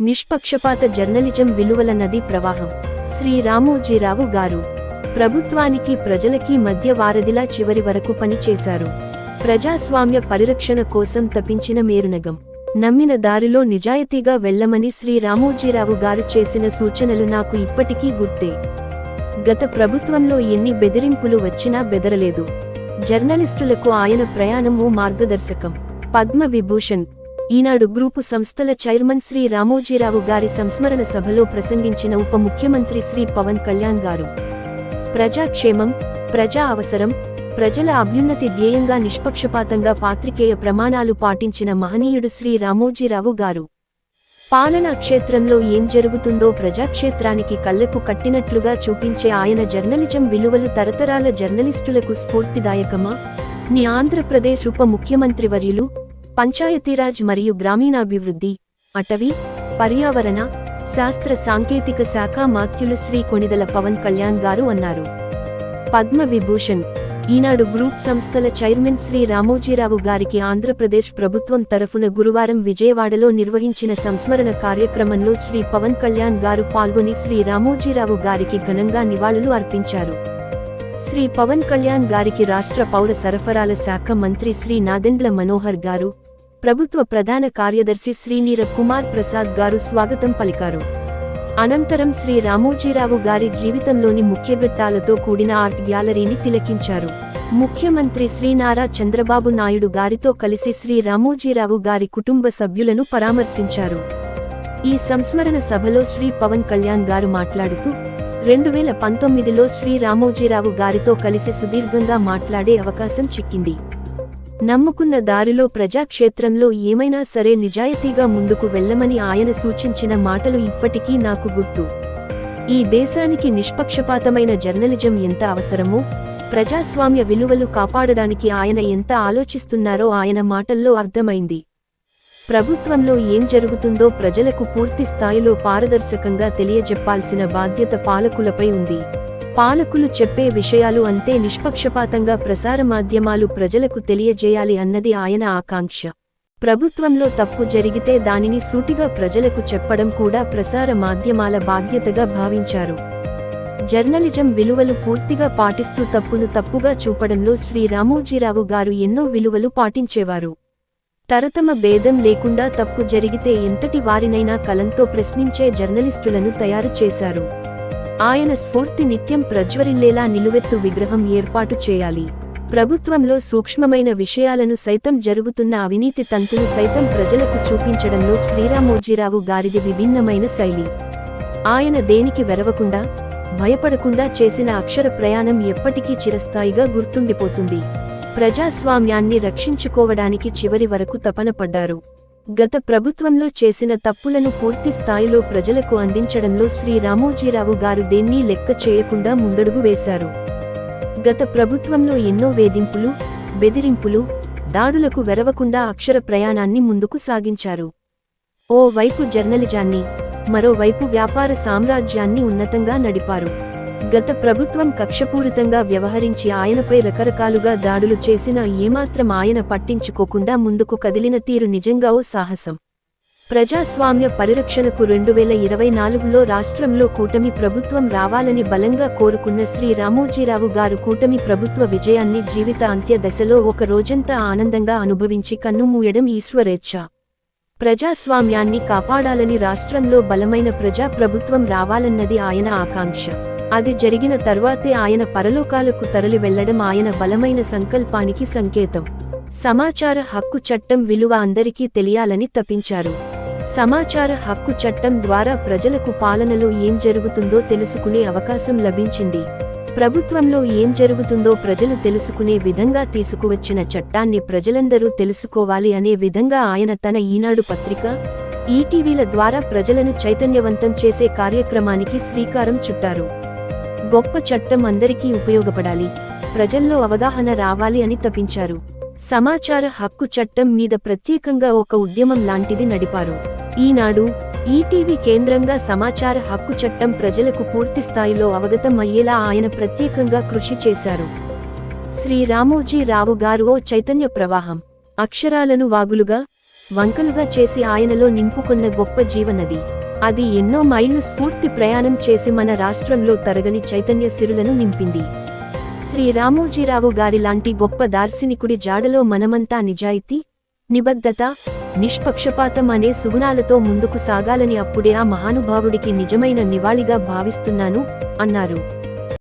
నిష్పక్షపాత journalism విలువల నది ప్రవాహం. శ్రీ రామోజీరావు గారు. ప్రభుత్వానికి ప్రజలకి మధ్య వారధిలా చివరి వరకు పనిచేశారు. ప్రజాస్వామ్య పరిరక్షణ కోసం తపించిన మేరునగం. నమ్మిన దారిలో నిజాయితీగా వెళ్ళమని శ్రీ రామోజీరావు గారు చేసిన సూచనలు నాకు ఇప్పటికీ గుర్తే. గత ప్రభుత్వంలో ఎన్ని బెదిరింపులు వచ్చినా బెదరలేదు. జర్నలిస్టులకు ఆయన ప్రయాణము మార్గదర్శకం. పద్మ విభూషణ్ ఈనాడు గ్రూపు సంస్థల చైర్మన్ శ్రీ రామోజీరావు గారి సంస్మరణ సభలో ప్రసంగించిన ఉప ముఖ్యమంత్రి శ్రీ పవన్ కళ్యాణ్ గారు. ప్రజాక్షేమం ప్రజా అవసరం ప్రజల అభ్యున్నతి ధ్యేయంగా నిష్పక్షపాతంగా పాత్రికేయ ప్రమాణాలు పాటించిన మహనీయుడు శ్రీ రామోజీరావు గారు. పాలనా క్షేత్రంలో ఏం జరుగుతుందో ప్రజాక్షేత్రానికి కళ్ళకు కట్టినట్లుగా చూపించే ఆయన జర్నలిజం విలువలు తరతరాల జర్నలిస్టులకు స్ఫూర్తిదాయకమా? ని ఆంధ్రప్రదేశ్ ఉప ముఖ్యమంత్రి వర్యులు పంచాయతీరాజ్ మరియు గ్రామీణాభివృద్ధి అటవీ పర్యావరణ శాస్త్ర సాంకేతిక శాఖ మాత్యులు శ్రీ కొణిదల పవన్ కళ్యాణ్ గారు అన్నారు. పద్మ విభూషణ్ ఈనాడు గ్రూప్ సంస్థల చైర్మన్ శ్రీ రామోజీరావు గారికి ఆంధ్రప్రదేశ్ ప్రభుత్వం తరఫున గురువారం విజయవాడలో నిర్వహించిన సంస్మరణ కార్యక్రమంలో శ్రీ పవన్ కళ్యాణ్ గారు పాల్గొని శ్రీ రామోజీరావు గారికి ఘనంగా నివాళులు అర్పించారు. శ్రీ పవన్ కళ్యాణ్ గారికి రాష్ట్ర పౌర సరఫరాల శాఖ మంత్రి శ్రీ నాదెండ్ల మనోహర్ గారు ప్రభుత్వ ప్రధాన కార్యదర్శి శ్రీనీర కుమార్ ప్రసాద్ గారు స్వాగతం పలికారు. అనంతరం శ్రీ రామోజీరావు గారి జీవితంలోని ముఖ్యఘట్టాలతో కూడిన ఆర్ట్ గ్యాలరీని తిలకించారు. ముఖ్యమంత్రి శ్రీ నారా చంద్రబాబు నాయుడు గారితో కలిసి శ్రీ రామోజీరావు గారి కుటుంబ సభ్యులను పరామర్శించారు. ఈ సంస్మరణ సభలో శ్రీ పవన్ కళ్యాణ్ గారు మాట్లాడుతూ రెండు వేల పంతొమ్మిదిలో శ్రీ రామోజీరావు గారితో కలిసి సుదీర్ఘంగా మాట్లాడే అవకాశం చిక్కింది. నమ్ముకున్న దారిలో ప్రజాక్షేత్రంలో ఏమైనా సరే నిజాయితీగా ముందుకు వెళ్ళమని ఆయన సూచించిన మాటలు ఇప్పటికీ నాకు గుర్తు. ఈ దేశానికి నిష్పక్షపాతమైన జర్నలిజం ఎంత అవసరమో ప్రజాస్వామ్య విలువలు కాపాడడానికి ఆయన ఎంత ఆలోచిస్తున్నారో ఆయన మాటల్లో అర్థమైంది. ప్రభుత్వంలో ఏం జరుగుతుందో ప్రజలకు పూర్తి స్థాయిలో పారదర్శకంగా తెలియజెప్పాల్సిన బాధ్యత పాలకులపై ఉంది. పాలకులు చెప్పే విషయాలు అంతే నిష్పక్షపాతంగా ప్రసార మాధ్యమాలు ప్రజలకు తెలియజేయాలి అన్నది ఆయన ఆకాంక్ష. ప్రభుత్వంలో తప్పు జరిగితే దానిని సూటిగా ప్రజలకు చెప్పడం కూడా ప్రసార మాధ్యమాల బాధ్యతగా భావించారు. జర్నలిజం విలువలు పూర్తిగా పాటిస్తూ తప్పును తప్పుగా చూపడంలో శ్రీ రామోజీరావు గారు ఎన్నో విలువలు పాటించేవారు. తరతమ భేదం లేకుండా తప్పు జరిగితే ఎంతటి వారినైనా కలంతో ప్రశ్నించే జర్నలిస్టులను తయారు చేశారు. ఆయన స్ఫూర్తి నిత్యం ప్రజ్వరిల్లేలా నిలువెత్తు విగ్రహం ఏర్పాటు చేయాలి. ప్రభుత్వంలో సూక్ష్మమైన విషయాలను సైతం జరుగుతున్న అవినీతి తంతులు సైతం ప్రజలకు చూపించడంలో శ్రీరామోజీరావు గారిది విభిన్నమైన శైలి. ఆయన దేనికి వెరవకుండా భయపడకుండా చేసిన అక్షర ప్రయాణం ఎప్పటికీ చిరస్థాయిగా గుర్తుండిపోతుంది. ప్రజాస్వామ్యాన్ని రక్షించుకోవడానికి చివరి వరకు తపన పడ్డారు. గత ప్రభుత్వంలో చేసిన తప్పులను పూర్తి స్థాయిలో ప్రజలకు అందించడంలో శ్రీ రామోజీరావు గారు దేన్నీ లెక్క చేయకుండా ముందడుగు వేశారు. గత ప్రభుత్వంలో ఎన్నో వేధింపులు బెదిరింపులు దాడులకు వెరవకుండా అక్షర ప్రయాణాన్ని ముందుకు సాగించారు. ఓ వైపు జర్నలిజాన్ని మరోవైపు వ్యాపార సామ్రాజ్యాన్ని ఉన్నతంగా నడిపారు. గత ప్రభుత్వం కక్షపూరితంగా వ్యవహరించి ఆయనపై రకరకాలుగా దాడులు చేసినా ఏమాత్రం ఆయన పట్టించుకోకుండా ముందుకు కదిలిన తీరు నిజంగా ఓ సాహసం. ప్రజాస్వామ్య పరిరక్షణకు రెండు వేల ఇరవై నాలుగులో రాష్ట్రంలో కూటమి ప్రభుత్వం రావాలని బలంగా కోరుకున్న శ్రీ రామోజీరావు గారు కూటమి ప్రభుత్వ విజయాన్ని జీవిత అంత్య దశలో ఒక రోజంతా ఆనందంగా అనుభవించి కన్నుమూయడం ఈశ్వరేచ్ఛ. ప్రజాస్వామ్యాన్ని కాపాడాలని రాష్ట్రంలో బలమైన ప్రజా ప్రభుత్వం రావాలన్నది ఆయన ఆకాంక్ష. అది జరిగిన తర్వాతే ఆయన పరలోకాలకు తరలి వెళ్ళడం ఆయన బలమైన సంకల్పానికి సంకేతం. సమాచార హక్కు చట్టం విలువ అందరికీ తెలియాలని తపించారు. సమాచార హక్కు చట్టం ద్వారా ప్రజలకు పాలనలో ఏం జరుగుతుందో తెలుసుకునే అవకాశం లభించింది. ప్రభుత్వంలో ఏం జరుగుతుందో ప్రజలు తెలుసుకునే విధంగా తీసుకువచ్చిన చట్టాన్ని ప్రజలందరూ తెలుసుకోవాలి అనే విధంగా ఆయన తన ఈనాడు పత్రిక ఈటీవీల ద్వారా ప్రజలను చైతన్యవంతం చేసే కార్యక్రమానికి శ్రీకారం చుట్టారు. గొప్ప చట్టం అందరికీ ఉపయోగపడాలి. ప్రజల్లో అవగాహన రావాలి అని తపించారు. సమాచార హక్కు చట్టం మీద ప్రత్యేకంగా ఒక ఉద్యమం లాంటిది నడిపారు. ఈనాడు ఈటీవీ కేంద్రంగా సమాచార హక్కు చట్టం ప్రజలకు పూర్తి స్థాయిలో అవగతం అయ్యేలా ఆయన ప్రత్యేకంగా కృషి చేశారు. శ్రీ రామోజీ రావు గారు ఓ చైతన్య ప్రవాహం. అక్షరాలను వాగులుగా వంకలుగా చేసి ఆయనలో నింపుకున్న గొప్ప జీవనది. అది ఎన్నో మైళ్ళు స్ఫూర్తి ప్రయాణం చేసి మన రాష్ట్రంలో తరగని చైతన్య సిరులను నింపింది. శ్రీ రామోజీరావు గారి లాంటి గొప్ప దార్శనికుడి జాడలో మనమంతా నిజాయితీ నిబద్ధత నిష్పక్షపాతం అనే సుగుణాలతో ముందుకు సాగాలని అప్పుడే ఆ మహానుభావుడికి నిజమైన నివాళిగా భావిస్తున్నాను అన్నారు.